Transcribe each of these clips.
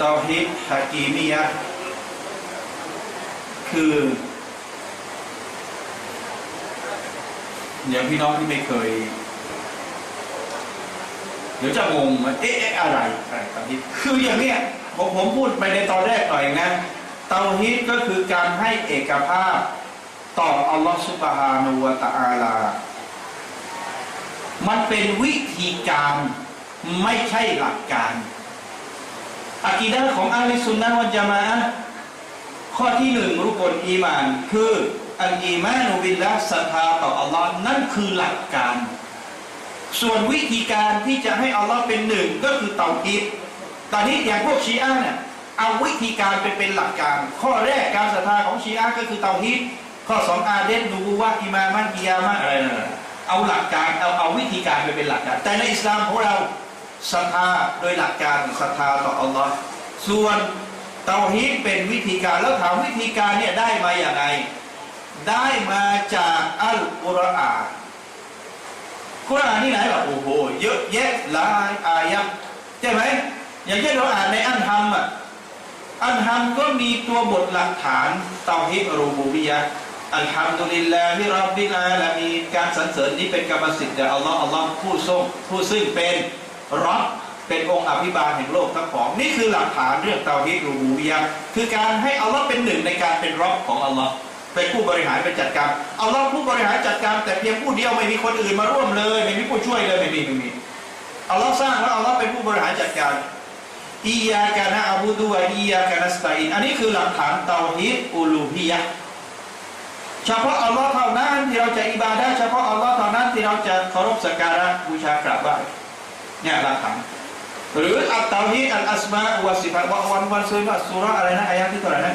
ตาฮิดฮากีมียะคือ อย่างพี่น้องที่ไม่เคย เดี๋ยวจะงงว่าเอ๊ะอะอะไรอะไรตาฮิดคืออย่างเนี้ยผมผมพูดไปในตอนแรกหน่อยนะเตาฮิดก็คือการให้เอกภาพต่ออัลลอฮฺสุบฮานูวะตะอาลา มันเป็นวิธีการไม่ใช่หลักการ อากีดะของอาลิสุนนะวัจามะข้อที่หนึ่งรุกลอีมาน คืออัลอีมานุบิลละศรัทธาต่ออัลลอฮ์นั่นคือหลักการ ส่วนวิธีการที่จะให้อัลลอฮ์เป็นหนึ่งก็คือเตาฮีดตอนนี้อย่างพวกชีอะเนี่ยเอาวิธีการไปเป็นหลักการ ข้อแรกการศรัทธาของชีอะก็คือเตาฮีดข้อสองอาเดนนูบูวะอิมามันกิยามะอะไรนะเอาหลักการเอาเอาวิธีการไปเป็นหลักการ แต่ในอิสลามของเรา ศรัทธาโดยหลักการศรัทธาต่ออัลลอฮ์ส่วนเตาฮีดเป็นวิธีการแล้วถามวิธีการเนี่ยได้มาอย่างไรได้มาจากอัลกุรอานกุรอานนี่ไหนหรอโอ้โหเยอะแยะหลายอายะใช่ไหมอย่างเช่นเราอ่านในอันฮัมอะอันฮัมก็มีตัวบทหลักฐานเตาฮิดรูบูบิยะอัลฮัมดุลิลลาฮิรับบิลอาลามีการสรรเสริญนี้เป็นกรรมสิทธิ์แด่อัลลอฮ์อัลลอฮ์ผู้ทรงผู้ซึ่งเป็น รับเป็นองค์อภิบาลแห่งโลกทั้งของ นี่คือหลักฐานเรื่องเตาฮิดรูบูบิยะคือการให้อัลลอฮ์เป็นหนึ่งในการเป็นรับของอัลลอฮ์เป็นผู้บริหารเป็นจัดการอัลลอฮ์ผู้บริหารจัดการแต่เพียงผู้เดียวไม่มีคนอื่นมาร่วมเลยไม่มีผู้ช่วยเลยไม่มีไม่มีอัลลอฮ์สร้างแล้วอัลลอฮ์เป็นผู้บริหารจัดการอียากานะอาบูดูวอียากานัสตัยนอันนี้คือหลักฐานเตาฮีดอูลูฮียะเฉพาะอัลลอฮ์เท่านั้นที่เราจะอิบาดะเฉพาะอัลลอฮ์เท่านั้นที่เราจะเคารพสักการะบูชากราบไหว้ เนี่ยหลักฐานหรืออัตตาฮีอัลอัสมาอุวะสิฟะวัน วันวันซื้อว่าสุราะอะไรนะอายะที่เท่าไหร่นะ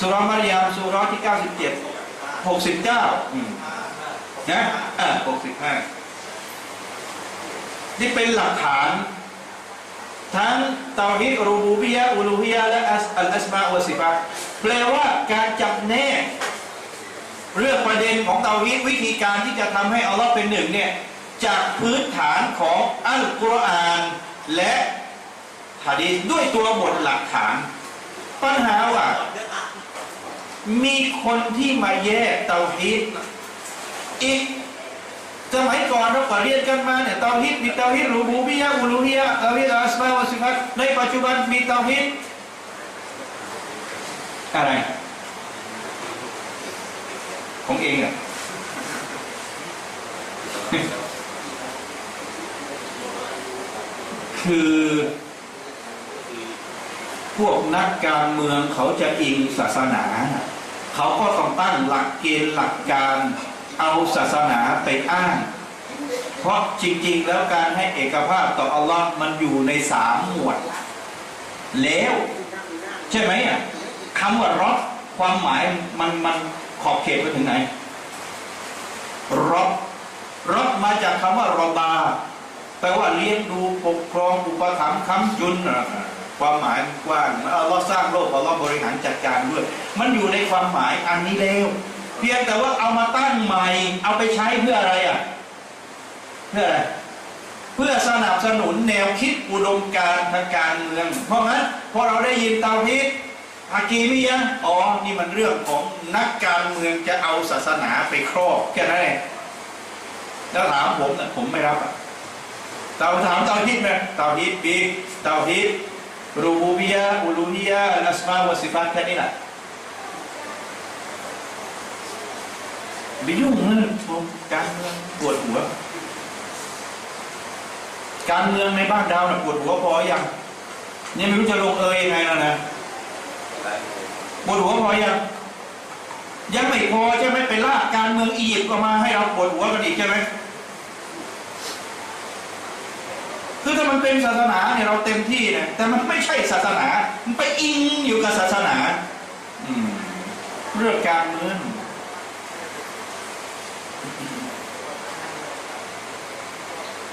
สุราะมารยามสุราะห์ที่97 69อืมนะอ่า65นี่เป็นหลักฐาน ทั้งเตาฮิดรูบูบิยะอูลูฮิยะและอัลอัสมาอุวะสิฟะแปลว่าการจับแนกเรื่องประเด็นของเตาฮิดวิธีการที่จะทำให้อัลลอฮ์เป็นหนึ่งเนี่ย จากพื้นฐานของอัลกุรอาน และฮะดีด้วยตัวบทหลักฐาน ปัญหาว่า มีคนที่มาแยกเตาฮิดอีกสมัยก่อนเราก็เรียนกันมาเนี่ยเตาฮิดมีเตาฮิดรูบูบิยะอูลูฮิยะเตาฮิดอัสมาอุสิฟัตในปัจจุบันมีเตาฮิดอะไร ของเองอะ คือ พวกนักการเมืองเขาจะอิงศาสนา เขาก็ต้องตั้งหลักเกณฑ์หลักการเอาศาสนาไปอ้าง เพราะจริง ๆ แล้วการให้เอกภาพต่ออัลลอฮ์มันอยู่ในสามหมวด แล้ว ใช่ไหมอะคำว่ารอบความหมายมันมันขอบเขตไปถึงไหนรอบรอบมาจากคำว่ารอบา ปลว่าเลี้ยงดูปกครองอุปถัมภ์ค้ำจุนความหมายกว้างอัลลอฮ์สร้างโลกอัลลอฮ์บริหารจัดการด้วย มันอยู่ในความหมายอันนี้แล้วเพียงแต่ว่าเอามาตั้งใหม่ เอาไปใช้เพื่ออะไรอะเพื่ออะไรเพื่อสนับสนุนแนวคิดอุดมการทางการเมืองเพราะงั้นพอเราได้ยินเตาฮิดฮากีมียะอ๋อนี่มันเรื่องของนักการเมืองจะเอาศาสนาไปครอบแค่นั้นเองแล้วถามผมนะผมไม่รับอะ เตาถามเตาฮิดไหมเตาฮิดปีเตาฮิดรูบูบิยะอูลูฮิยะห์อัลอัสมาวะสิฟัตแค่นี้แหละไปยุ่งเรื่องการเมืองปวดหัว การเมืองในบ้านเราเนี่ยปวดหัวพอยังนี่ไม่รู้จะลงเอยยังไงแล้วนะปวดหัวพอยังยังไม่พอใช่ไหมไปลากการเมืองอียิปต์ก็มาให้เราปวดหัวกันอีกใช่ไหมคือ ถ้ามันเป็นศาสนาเนี่ยเราเต็มที่นะแต่มันไม่ใช่ศาสนา มันไปอิงอยู่กับศาสนาอืมเรื่องการเมือง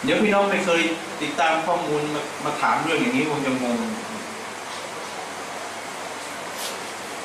เดี๋ยวพี่น้องไม่เคยติดตามข้อมูลมามาถามเรื่องอย่างนี้คงจะงง